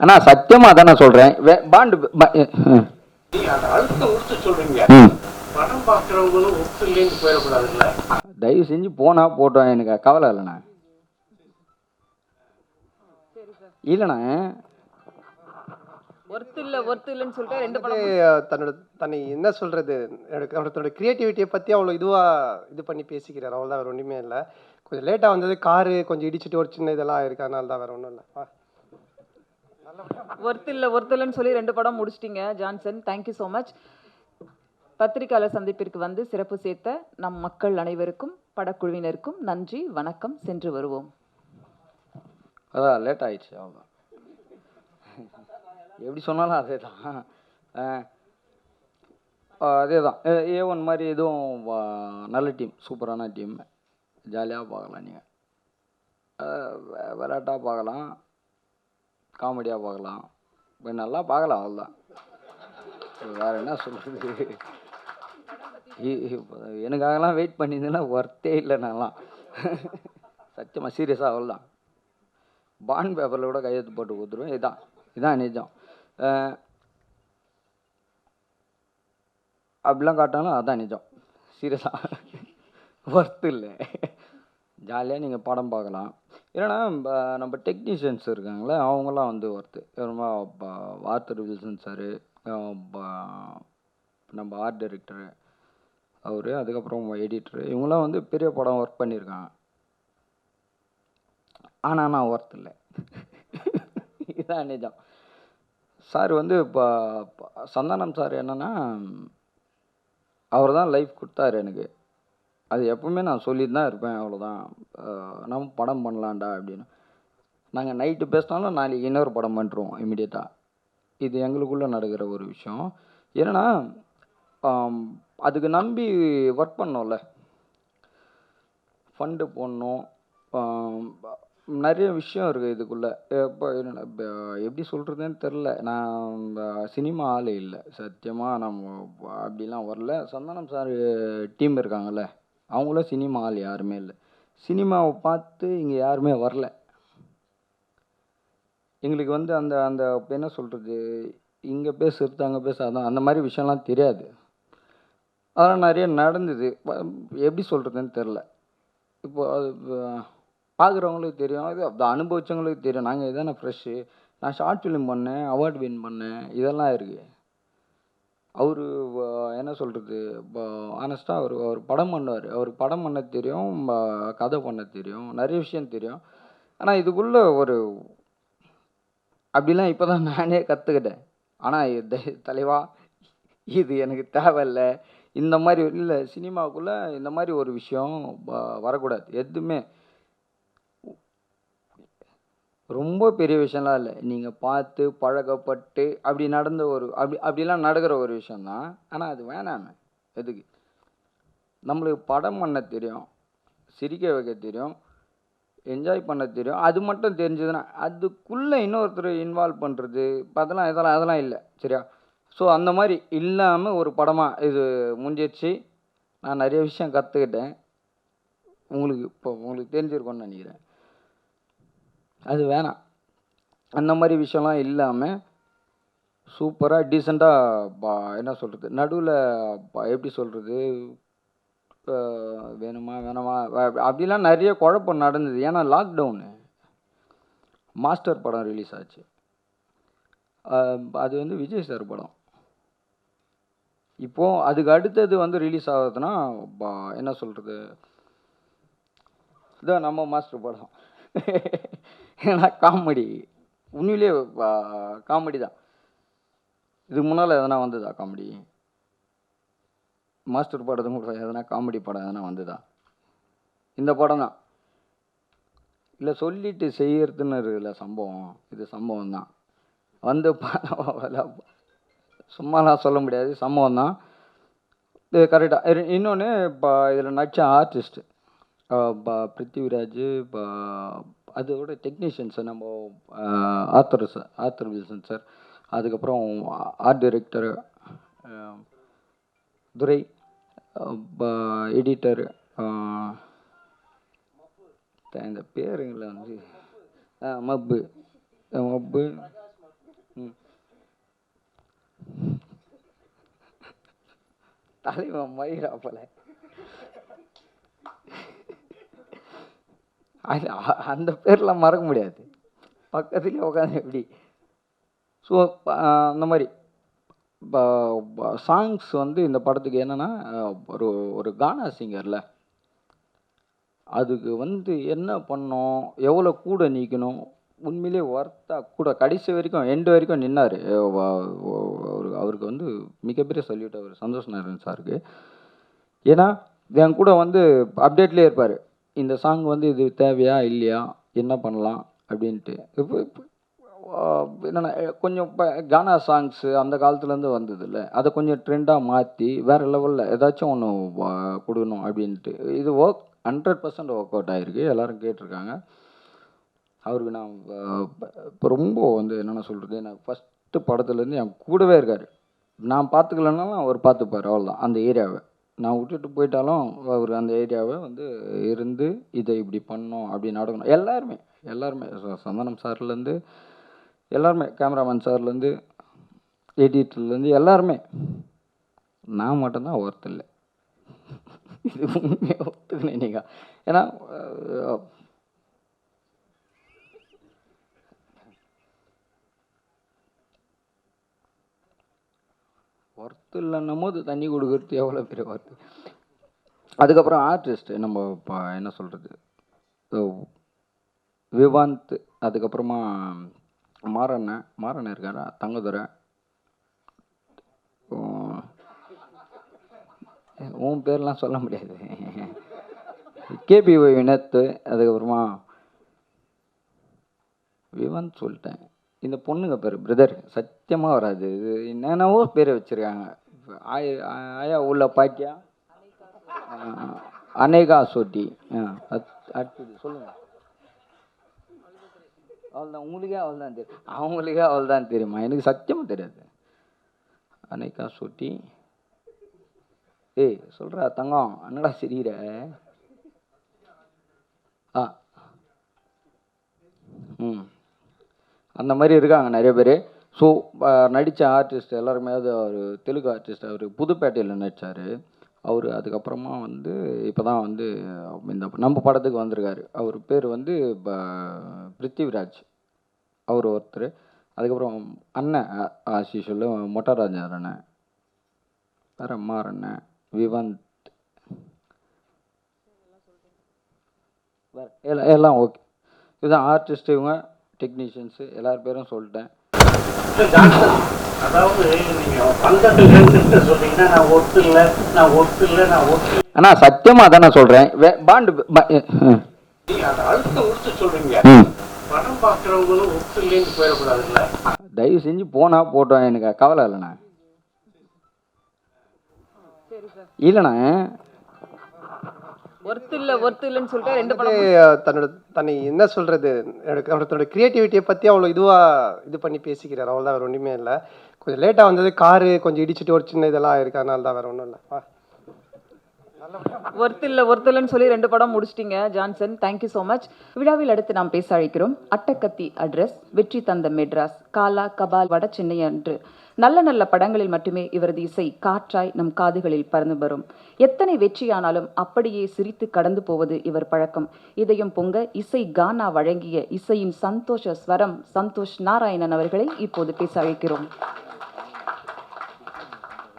அண்ணா சத்தியமா தான் நான் சொல்றேன் பாண்டு தயவு செஞ்சு போனா போட்டோம் எனக்கு கவலை இல்லைண்ணா. இல்லைண்ணா ஒர்த்து இல்ல ஒர்த்து இல்லைன்னு சொல்லிட்டு ரெண்டு படம் தன்னோட தன்னை என்ன சொல்றது? தன்னோட கிரியேட்டிவிட்டியை பத்தி அவ்வளோ இதுவா இது பண்ணி பேசிக்கிறார். அவ்வளோதான் வேற ஒண்ணுமே இல்லை. கொஞ்சம் லேட்டா வந்தது காரு கொஞ்சம் இடிச்சிட்டு ஒரு சின்ன இதெல்லாம் இருக்கு. அதனால தான் வேற ஒன்றும் இல்லை. ஒர்த்து இல்ல ஒர்த்து இல்லைன்னு சொல்லி ரெண்டு படம் முடிச்சிட்டீங்க ஜான்சன். தேங்க்யூ ஸோ மச் பத்திரிகையாளர் சந்திப்பிற்கு வந்து சிறப்பு சேர்த்த நம் மக்கள் அனைவருக்கும் படக்குழுவினருக்கும் நன்றி வணக்கம் சென்று வருவோம். அதான் லேட் ஆயிடுச்சு அவ்வளோ எப்படி சொன்னாலும் அதே தான் அதே தான் ஏ ஒன் மாதிரி எதுவும் நல்ல டீம் சூப்பரான டீம் ஜாலியாக பார்க்கலாம் நீங்கள் விளையாட்டாக பார்க்கலாம். காமெடியாக பார்க்கலாம். இப்போ நல்லா பார்க்கலாம் அவ்வளோதான் வேற என்ன சொல்கிறது எனக்காகலாம் வெயிட் பண்ணியிருந்தேன்னா ஒர்த்தே இல்லை நான்லாம். சத்தியமாக சீரியஸாக அவ்வளோதான் பாண்ட் பேப்பரில் கூட கையெழுத்து போட்டு கொடுத்துருவேன். இதான் இதான் நிஜம். அப்படிலாம் காட்டினாலும் அதான் நிஜம். சீரியஸாக ஒர்த்து இல்லை. ஜாலியாக நீங்கள் படம் பார்க்கலாம். ஏன்னா நம்ம டெக்னீஷியன்ஸ் இருக்காங்களே அவங்களாம் வந்து ஒர்த்து ரொம்ப ஆர்த்தர் வில்சன் சார் நம்ம ஆர்ட் டைரக்டரு அவர் அதுக்கப்புறம் எடிட்டரு இவங்களாம் வந்து பெரிய படம் ஒர்க் பண்ணியிருக்காங்க. ஆனால் நான் ஒர்த் இல்லை. இதான் நிஜம். சார் வந்து இப்போ சந்தானம் சார் என்னன்னா அவர் தான் லைஃப் கொடுத்தாரு எனக்கு. அது எப்பவுமே நான் சொல்லிட்டு தான் இருப்பேன் அவ்வளோதான் நம்ம படம் பண்ணலாண்டா அப்படின்னு. நாங்கள் நைட்டு பேசினாலும் நாளைக்கு இன்னொரு படம் பண்ணுறோம் இமீடியட்டாக இது எங்களுக்குள்ளே நடக்கிற ஒரு விஷயம். ஏன்னா அதுக்கு நம்பி ஒர்க் பண்ணோம்ல. ஃபண்டு போடணும் நிறைய விஷயம் இருக்குது இதுக்குள்ளே. இப்போ எப்படி சொல்கிறதுன்னு தெரில நான் சினிமா ஆள் இல்லை. சத்தியமாக நம்ம அப்படிலாம் வரல. சந்தானம் சார் டீம் இருக்காங்கல்ல. அவங்களும் சினிமா ஆள் யாருமே இல்லை. சினிமாவை பார்த்து இங்கே யாருமே வரல. எங்களுக்கு வந்து அந்த அந்த என்ன சொல்கிறது இங்கே பேசுறது அங்கே பேசாதான் அந்த மாதிரி விஷயம்லாம் தெரியாது. அதெல்லாம் நிறைய நடந்தது. எப்படி சொல்கிறதுன்னு தெரில இப்போ அது பார்க்குறவங்களுக்கு தெரியும். இது அதை அனுபவிச்சவங்களுக்கு தெரியும். நாங்கள் இதானே ஃப்ரெஷ்ஷு நான் ஷார்ட் ஃபிலிம் பண்ணேன் அவார்ட் வின் பண்ணேன். இதெல்லாம் இருக்குது அவர் என்ன சொல்கிறது இப்போ ஆனஸ்ட்டாக அவர் அவர் படம் பண்ணுவார். அவர் படம் பண்ண தெரியும் ப- கதை பண்ண தெரியும். நிறைய விஷயம் தெரியும். ஆனால் இதுக்குள்ளே ஒரு அப்படிலாம் இப்போ தான் நானே கற்றுக்கிட்டேன் ஆனால் தலைவா இது எனக்கு தேவையில்லை. இந்த மாதிரி இல்லை சினிமாவுக்குள்ளே இந்த மாதிரி ஒரு விஷயம் வரக்கூடாது. எதுவுமே. ரொம்ப பெரிய விஷயம்லாம் இல்லை. நீங்கள் பார்த்து பழக்கப்பட்டு அப்படி நடந்த ஒரு அப்படி அப்படிலாம் நடக்கிற ஒரு விஷயந்தான் ஆனால் அது வேணாமே. எதுக்கு? நம்மளுக்கு படம் பண்ண தெரியும் சிரிக்க வைக்க தெரியும் என்ஜாய் பண்ண தெரியும். அது மட்டும் தெரிஞ்சதுன்னா அதுக்குள்ளே இன்னொருத்தர் இன்வால்வ் பண்ணுறது அதெல்லாம் இதெல்லாம் அதெல்லாம் இல்லை. சரியா? ஸோ அந்த மாதிரி இல்லாமல் ஒரு படமாக இது முடிஞ்சிருச்சு. நான் நிறைய விஷயம் கற்றுக்கிட்டேன் உங்களுக்கு இப்போ உங்களுக்கு தெரிஞ்சிருக்கோன்னு நினைக்கிறேன். அது வேணாம். அந்த மாதிரி விஷயம்லாம் இல்லாமல் சூப்பராக டீசெண்டாக என்ன சொல்கிறது நடுவில் எப்படி சொல்கிறது வேணுமா வேணாமா அப்படிலாம் நிறைய குழப்பம் நடந்தது. ஏன்னா லாக்டவுனு மாஸ்டர் படம் ரிலீஸ் ஆச்சு. அது வந்து விஜய் சார் படம். இப்போது அதுக்கு அடுத்தது வந்து ரிலீஸ் ஆகுதுன்னா என்ன சொல்கிறது இதான் நம்ம மாஸ்டர் படம். ஏன்னா காமெடி. உண்மையிலே காமெடி தான். இதுக்கு முன்னால் எதனா வந்ததா காமெடி? மாஸ்டர் படத்தும் கூட எதனா காமெடி படம் எதனா வந்ததா? இந்த படம் தான். இல்லை சொல்லிட்டு செய்யறதுன்னு இருக்குல்ல சம்பவம். இது சம்பவம் தான். வந்து சும்மாலாம் சொல்ல முடியாது. சம்பவம் தான். இது கரெக்டாக இன்னொன்று இப்போ இதில் நடிச்ச ஆர்டிஸ்ட்டு பிருத்திவிராஜ் இப்போ அதோட டெக்னீஷியன்ஸை நம்ம ஆத்தர் ஆத்தர் வில்சன் சார் அதுக்கப்புறம் ஆர்ட் டைரக்டர் துரை எடிட்டர் இந்த பேருங்களை வந்து மப்பு மப்பு. தலைவன் மயிராப்பலை போல அது அந்த பேர்லாம் மறக்க முடியாது. பக்கத்துலேயே உட்காந்து எப்படி ஸோ அந்த மாதிரி. சாங்ஸ் வந்து இந்த படத்துக்கு என்னென்னா ஒரு ஒரு கானா சிங்கரில். அதுக்கு வந்து என்ன பண்ணோம் எவ்வளோ கூட நிற்கணும் உண்மையிலே ஒர்த்தா கூட கடைசி வரைக்கும் எண்டு வரைக்கும் நின்னார். அவரு அவருக்கு வந்து மிகப்பெரிய சொல்லிவிட்டு அவர் சந்தோஷ் நாராயண் சாருக்கு. ஏன்னா என் கூட வந்து அப்டேட்லேயே இருப்பார். இந்த சாங் வந்து இது தேவையா? இல்லையா? என்ன பண்ணலாம்? அப்படின்ட்டு. இப்போ என்னென்ன கொஞ்சம் இப்போ கானா சாங்ஸு அந்த காலத்துலேருந்து வந்ததில்ல. அதை கொஞ்சம் ட்ரெண்டாக மாற்றி வேறு லெவலில் ஏதாச்சும் ஒன்று கொடுக்கணும் அப்படின்ட்டு. இது work hundred percent work out ஆகிருக்கு எல்லாரும் கேட்டிருக்காங்க. அவருக்கு நான் இப்போ ரொம்ப வந்து என்னென்ன சொல்கிறது நான் ஃபஸ்ட்டு படத்துலேருந்து என் கூடவே இருக்கார். நான் பார்த்துக்கலன்னாலும் அவர் பார்த்துப்பார் அவ்வளோதான் அந்த ஏரியாவை. நான் விட்டுட்டு போயிட்டாலும் அவர் அந்த ஏரியாவை வந்து இருந்து இதை இப்படி பண்ணோம் அப்படி நடக்கணும். எல்லாருமே எல்லாருமே ச- சந்தனம் சார்லேருந்து எல்லாருமே கேமராமேன் சார்லேருந்து எடிட்டர்லேருந்து எல்லாருமே. நான் மட்டும்தான் ஒருத்தர் இல்லை. இது உண்மையாக ஒத்துக்கணும் நீங்கள் ஏன்னா ஒர்த்து இல்லைன்னும் போது தண்ணி கொடுக்கறது எவ்வளோ பெரிய ஒர்த்து அதுக்கப்புறம் ஆர்டிஸ்ட் நம்ம இப்போ என்ன சொல்கிறது விவாந்த் அதுக்கப்புறமா மாறண்ணன் மாறண்ணன் இருக்காரா? தங்கதுரை. உன் பேர்லாம் சொல்ல முடியாது. கேபி வினத்து அதுக்கப்புறமா விவாந்த் சொல்லிட்டேன். இந்த பொண்ணுங்க பேர் பிரதர் சத்தியமாக வராது. இது என்னென்னவோ பேரை வச்சுருக்காங்க. ஆயா உள்ள பாட்டியா அனேகா சோட்டி. ஆ அடுத்தது சொல்லுங்கள் அவள்தான் உங்களுக்கே அவள் தான் தெரியும். அவங்களுக்கே அவள் தான் தெரியுமா? எனக்கு சத்தியமாக தெரியாது. அனேகா சோட்டி. ஏய் சொல்கிறா தங்கம் என்னடா சிரிகிற ஆ. ம். அந்த மாதிரி இருக்காங்க நிறைய பேர். ஸோ நடித்த ஆர்டிஸ்ட் எல்லாருமே அது அவர் தெலுங்கு ஆர்டிஸ்ட் அவர் புதுப்பேட்டையில் நடித்தார் அவர் அதுக்கப்புறமா வந்து இப்போ தான் வந்து இந்த நம்ம படத்துக்கு வந்திருக்காரு. அவர் பேர் வந்து ப- பிருத்திவிராஜ். அவர் ஒருத்தர். அதுக்கப்புறம் அண்ணன் ஆசிஷல் மொட்டராஜர் அண்ணன் வேற அம்மார் அண்ணன் விவந்த். வேறு எல்லாம் எல்லாம் ஓகே. இதுதான் ஆர்டிஸ்ட் இவங்க. டெக்னீஷியன்ஸு எல்லார் பேரும் சொல்லிட்டேன். அண்ணா சத்தியமாக தானே சொல்கிறேன் பாண்டு தயவு செஞ்சு போனா போட்டோம் எனக்கு கவலை இல்லைண்ணா. இல்லைண்ணா ஒர்த்து இல்ல ஒர்த்து இல்லைன்னு சொல்லிட்டு ரெண்டு படம் தன்னோட தன்னை என்ன சொல்றது? தன்னோட கிரியேட்டிவிட்டியை பத்தி அவ்வளோ இதுவா இது பண்ணி பேசிக்கிறார். அவ்வளோதான் வேற ஒண்ணுமே இல்லை. கொஞ்சம் லேட்டா வந்தது காரு கொஞ்சம் இடிச்சிட்டு ஒரு சின்ன இதெல்லாம் இருக்கு. அதனால தான் வேற ஒன்றும் இல்லை. வா. ஒர்த்து இல்ல இல்லைன்னு சொல்லி ரெண்டு படம் முடிச்சிட்டீங்க ஜான்சன். தேங்க்யூ ஸோ மச் விழாவில் அடுத்து நாம் பேச அழைக்கிறோம் அட்டக்கத்தி அட்ரஸ் வெற்றி தந்த மெட்ராஸ் காலா கபால் வட சென்னை அன்று. நல்ல நல்ல படங்களில் மட்டுமே இவரது இசை காற்றாய் நம் காதுகளில் பறந்து வரும். எத்தனை வெற்றியானாலும் அப்படியே சிரித்து கடந்து போவது இவர் பழக்கம். இதயம் பொங்க இசை கானா வழங்கிய இசையின் சந்தோஷ ஸ்வரம் சந்தோஷ் நாராயணன் அவர்களை இப்போது பேச அழைக்கிறோம்.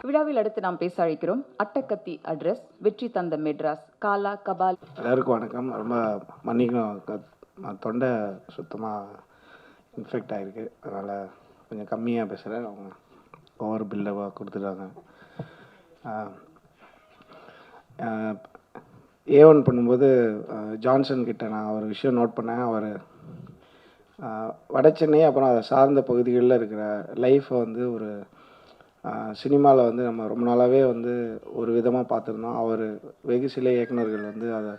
விழாவில் அடுத்து நாம் பேச அழைக்கிறோம் அட்டக்கத்தி அட்ரஸ் வெற்றி தந்த மெட்ராஸ் காலா கபால். எல்லாருக்கும் வணக்கம். ரொம்ப மன்னிக்கணும். தொண்டை சுத்தமாக இன்ஃபெக்ட் ஆகிருக்கு அதனால் கொஞ்சம் கம்மியாக பேசுகிறேன் அவங்க ஓவர் பில்டப்பாக கொடுத்துட்டாங்க. ஏ ஒன் பண்ணும்போது ஜான்சன் கிட்ட நான் ஒரு விஷயம் நோட் பண்ணேன். அவர் வட சென்னை அப்புறம் அதை சார்ந்த பகுதிகளில் இருக்கிற லைஃப்பை வந்து ஒரு சினிமாவில் வந்து நம்ம ரொம்ப நாளாகவே வந்து ஒரு விதமாக பார்த்துருந்தோம். அவர் வெகு சில இயக்குனர்கள் வந்து அதை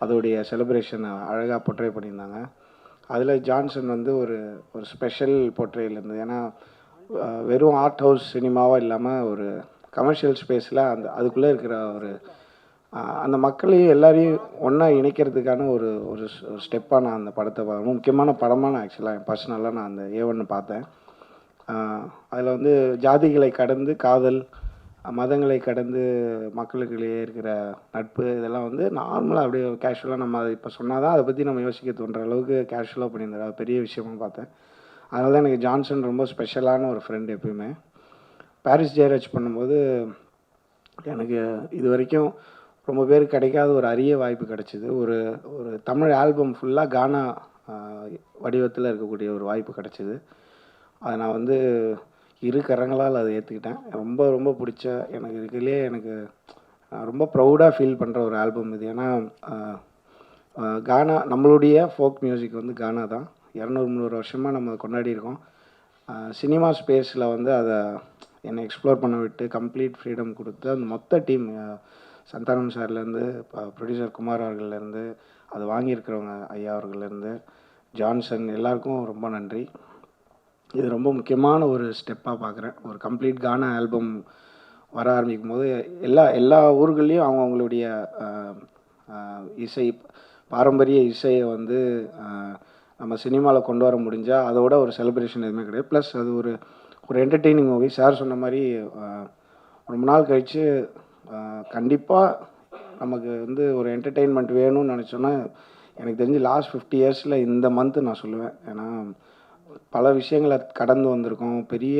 அதோடைய செலிப்ரேஷனை அழகாக பொட்ரே பண்ணியிருந்தாங்க. அதில் ஜான்சன் வந்து ஒரு ஒரு ஸ்பெஷல் பொட்ரேயில் இருந்தது. ஏன்னா வெறும் ஆர்ட் ஹவுஸ் சினிமாவாக இல்லாமல் ஒரு கமர்ஷியல் ஸ்பேஸில் அந்த அதுக்குள்ளே இருக்கிற ஒரு அந்த மக்களையும் எல்லாரையும் ஒன்றா இணைக்கிறதுக்கான ஒரு ஒரு ஸ்டெப்பாக நான் அந்த படத்தை பா- முக்கியமான படமாக நான் ஆக்சுவலாக என் பர்சனலாக நான் அந்த ஏவன்னு பார்த்தேன். அதில் வந்து ஜாதிகளை கடந்து காதல் மதங்களை கடந்து மக்களுக்கிடையே இருக்கிற நட்பு இதெல்லாம் வந்து நார்மலாக அப்படியே கேஷுவலாக நம்ம அதை இப்போ சொன்னால் தான் அதை பற்றி நம்ம யோசிக்க தோன்ற அளவுக்கு கேஷுவலாக பண்ணியிருந்தாரு. அது பெரிய விஷயமா பார்த்தேன். அதனால தான் எனக்கு ஜான்சன் ரொம்ப ஸ்பெஷலான ஒரு ஃப்ரெண்டு எப்பயுமே. பாரிஸ் ஜெயராஜ் பண்ணும்போது எனக்கு இது வரைக்கும் ரொம்ப பேருக்கு கிடைக்காத ஒரு அரிய வாய்ப்பு கிடைச்சிது. ஒரு ஒரு தமிழ் ஆல்பம் ஃபுல்லாக கானா வடிவத்தில் இருக்கக்கூடிய ஒரு வாய்ப்பு கிடைச்சிது. அதை நான் வந்து இரு கரங்களால் அதை ஏற்றுக்கிட்டேன் ரொம்ப ரொம்ப பிடிச்ச எனக்கு இருக்கிறதுலே எனக்கு நான் ரொம்ப ப்ரௌடாக ஃபீல் பண்ணுற ஒரு ஆல்பம் இது. ஏன்னா கானா நம்மளுடைய ஃபோக் மியூசிக் வந்து கானா தான். இரநூறு முந்நூறு வருஷமாக நம்ம கொண்டாடி இருக்கோம். சினிமா ஸ்பேஸில் வந்து அதை என்னை எக்ஸ்ப்ளோர் பண்ண விட்டு கம்ப்ளீட் ஃப்ரீடம் கொடுத்து அந்த மொத்த டீம் சந்தானம் சார்லேருந்து ப்ரொடியூசர் குமார் அவர்கள்லேருந்து அது வாங்கியிருக்கிறவங்க ஐயா அவர்கள்லேருந்து ஜான்சன் எல்லாருக்கும் ரொம்ப நன்றி. இது ரொம்ப முக்கியமான ஒரு ஸ்டெப்பாக பார்க்குறேன் ஒரு கம்ப்ளீட் கானா ஆல்பம் வர ஆரம்பிக்கும் போது எல்லா எல்லா ஊர்கள்லேயும் அவங்கவுங்களுடைய இசை பாரம்பரிய இசையை வந்து நம்ம சினிமாவில் கொண்டு வர முடிஞ்சால் அதோட ஒரு செலிப்ரேஷன் எதுவுமே கிடையாது. ப்ளஸ் அது ஒரு ஒரு என்டர்டெய்னிங் மூவி சார் சொன்ன மாதிரி ரொம்ப நாள் கழித்து கண்டிப்பாக நமக்கு வந்து ஒரு என்டர்டெயின்மெண்ட் வேணும்னு நினச்சோன்னா எனக்கு தெரிஞ்சு லாஸ்ட் ஃபிஃப்டி இயர்ஸில் இந்த மந்த்து நான் சொல்லுவேன். ஏன்னா பல விஷயங்களை கடந்து வந்திருக்கோம். பெரிய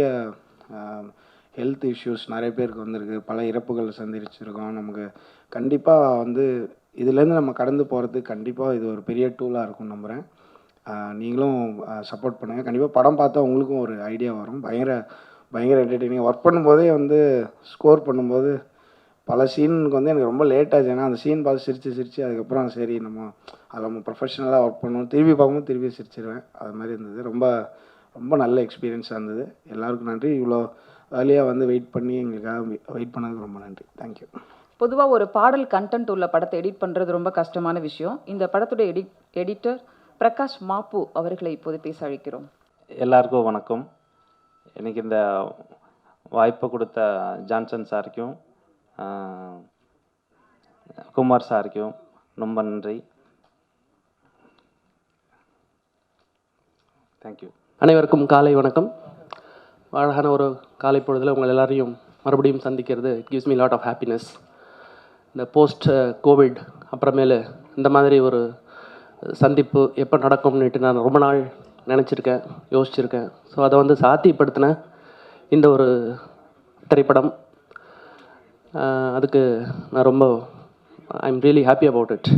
ஹெல்த் இஷ்யூஸ் நிறைய பேருக்கு வந்திருக்கு. பல இறப்புகள் சந்திச்சிருக்கோம். நமக்கு கண்டிப்பாக வந்து இதுலேருந்து நம்ம கடந்து போகிறதுக்கு கண்டிப்பாக இது ஒரு பெரிய டூலாக இருக்கும் நம்புகிறேன் நீங்களும் சப்போர்ட் பண்ணுங்கள் கண்டிப்பாக படம் பார்த்தா உங்களுக்கும் ஒரு ஐடியா வரும். பயங்கர பயங்கர என்டர்டெய்னிங் ஒர்க் பண்ணும்போதே வந்து ஸ்கோர் பண்ணும்போது பல சீனுக்கு வந்து எனக்கு ரொம்ப லேட் ஆச்சு. ஏன்னா அந்த சீன் பார்த்து சிரித்து சிரித்து அதுக்கப்புறம் சரி நம்ம அதில் நம்ம ப்ரொஃபஷனலாக ஒர்க் பண்ணணும். திருப்பி பார்க்கும்போது திருப்பி சிரிச்சிருவேன். அது மாதிரி இருந்தது. ரொம்ப ரொம்ப நல்ல எக்ஸ்பீரியன்ஸாக இருந்தது. எல்லாருக்கும் நன்றி. இவ்வளோ ஏர்லியாக வந்து வெயிட் பண்ணி எங்களுக்காக வெயிட் பண்ணதுக்கு ரொம்ப நன்றி. தேங்க்யூ பொதுவாக ஒரு பாடல் கண்டென்ட் உள்ள படத்தை எடிட் பண்ணுறது ரொம்ப கஷ்டமான விஷயம். இந்த படத்துடைய எடிட் எடிட்டர் பிரகாஷ் மாப்பு அவர்களை இப்போது பேச அழைக்கிறோம். எல்லாருக்கும் வணக்கம். எனக்கு இந்த வாய்ப்பை கொடுத்த ஜான்சன் சாருக்கும் குமார் சாருக்கும் ரொம்ப நன்றி. தேங்க்யூ அனைவருக்கும் காலை வணக்கம். அழகான ஒரு காலை பொழுதில் உங்கள் எல்லாரையும் மறுபடியும் சந்திக்கிறது. It gives me lot of happiness இந்த போஸ்ட் கோவிட் uh, அப்புறமேலு இந்த மாதிரி ஒரு uh, சந்திப்பு எப்போ நடக்கும்னுட்டு நான் ரொம்ப நாள் நினச்சிருக்கேன் யோசிச்சிருக்கேன். ஸோ அதை வந்து சாத்தியப்படுத்தின இந்த ஒரு திரைப்படம் அதுக்கு நான் ரொம்ப I am really happy about it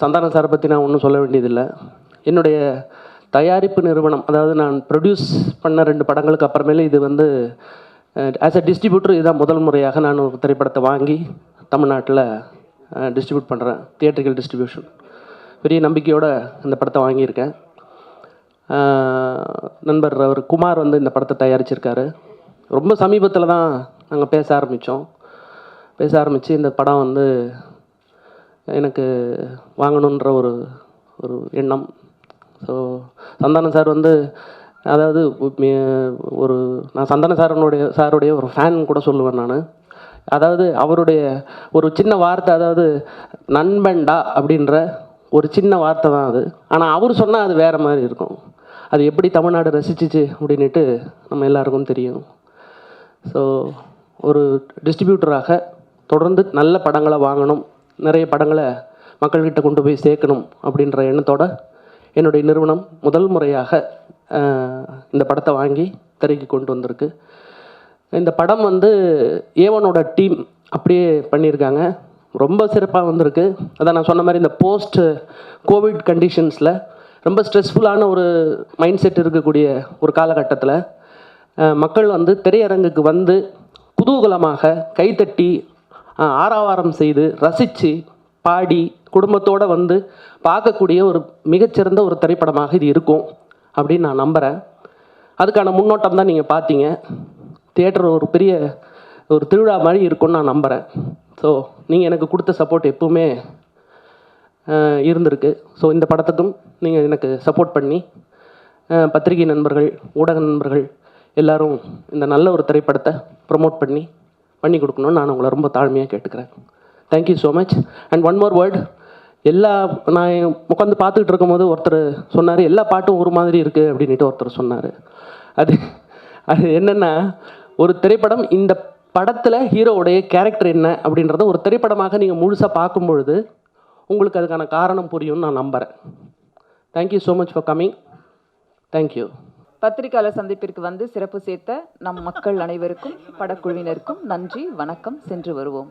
Santhanam சாரை பற்றி நான் ஒன்றும் சொல்ல வேண்டியதில்லை. என்னுடைய தயாரிப்பு நிறுவனம் அதாவது நான் ப்ரொடியூஸ் பண்ண ரெண்டு படங்களுக்கு அப்புறமேல இது வந்து ஆஸ் அ டிஸ்ட்ரிபியூட்டர் இதுதான் முதல் முறையாக நான் ஒரு திரைப்படத்தை வாங்கி தமிழ்நாட்டில் டிஸ்ட்ரிபியூட் பண்ணுறேன் தியேட்டர்கள் டிஸ்ட்ரிபியூஷன் பெரிய நம்பிக்கையோடு இந்த படத்தை வாங்கியிருக்கேன். நண்பர் அவர் குமார் வந்து இந்த படத்தை தயாரிச்சிருக்காரு. ரொம்ப சமீபத்தில் தான் நாங்கள் பேச ஆரம்பித்தோம் பேச ஆரம்பித்து இந்த படம் வந்து எனக்கு வாங்கணுன்ற ஒரு ஒரு எண்ணம். ஸோ சந்தானம் சார் வந்து அதாவது ஒரு நான் சந்தான சாரனுடைய சாருடைய ஒரு ஃபேன் கூட சொல்லுவேன் நான். அதாவது அவருடைய ஒரு சின்ன வார்த்தை அதாவது நண்பன்டா அப்படின்ற ஒரு சின்ன வார்த்தை தான் அது. ஆனால் அவர் சொன்னால் அது வேறு மாதிரி இருக்கும். அது எப்படி தமிழ்நாடு ரசிச்சிச்சு அப்படின்ட்டு நம்ம எல்லாருக்கும் தெரியும். ஸோ ஒரு டிஸ்ட்ரிபியூட்டராக தொடர்ந்து நல்ல படங்களை வாங்கணும் நிறைய படங்களை மக்கள்கிட்ட கொண்டு போய் சேர்க்கணும் அப்படின்ற எண்ணத்தோட என்னுடைய நிறுவனம் முதல் முறையாக இந்த படத்தை வாங்கி திரைக்கு கொண்டு வந்திருக்கு. இந்த படம் வந்து ஏவனோட டீம் அப்படியே பண்ணியிருக்காங்க. ரொம்ப சிறப்பாக வந்திருக்கு. அதான் நான் சொன்ன மாதிரி இந்த போஸ்ட் கோவிட் கண்டிஷன்ஸில் ரொம்ப ஸ்ட்ரெஸ்ஃபுல்லான ஒரு மைண்ட் செட் இருக்கக்கூடிய ஒரு காலகட்டத்தில் மக்கள் வந்து திரையரங்குக்கு வந்து குதூகலமாக கைத்தட்டி ஆராவாரம் ஆரவாரம் செய்து ரசித்து பாடி குடும்பத்தோடு வந்து பார்க்கக்கூடிய ஒரு மிகச்சிறந்த ஒரு திரைப்படமாக இது இருக்கும் அப்படின்னு நான் நம்புகிறேன் அதுக்கான முன்னோட்டம் தான் நீங்கள் பார்த்தீங்க. தியேட்டர் ஒரு பெரிய ஒரு திருவிழா மாதிரி இருக்கும்னு நான் நம்புகிறேன் ஸோ நீங்கள் எனக்கு கொடுத்த சப்போர்ட் எப்பவுமே இருந்திருக்கு. ஸோ இந்த படத்துக்கும் நீங்கள் எனக்கு சப்போர்ட் பண்ணி பத்திரிகை நண்பர்கள் ஊடக நண்பர்கள் எல்லாரும் இந்த நல்ல ஒரு திரைப்படத்தை ப்ரொமோட் பண்ணி பண்ணி கொடுக்கணும்னு நான் உங்களை ரொம்ப தாழ்மையாக கேட்டுக்கிறேன். Thank you so much and one more word எல்லா நான் உட்காந்து பார்த்துக்கிட்டு இருக்கும்போது ஒருத்தர் சொன்னார் எல்லா பாட்டும் ஒரு மாதிரி இருக்குது அப்படின்ட்டு ஒருத்தர் சொன்னார். அது அது என்னென்னா ஒரு திரைப்படம் இந்த படத்தில் ஹீரோவுடைய கேரக்டர் என்ன அப்படின்றத ஒரு திரைப்படமாக நீங்கள் முழுசாக பார்க்கும் பொழுது உங்களுக்கு அதுக்கான காரணம் புரியும்னு நான் நம்புகிறேன் thank you so much for coming thank you பத்திரிகையாளர் சந்திப்பிற்கு வந்து சிறப்பு சேர்த்த நம் மக்கள் அனைவருக்கும் படக்குழுவினருக்கும் நன்றி வணக்கம் சென்று வருவோம்.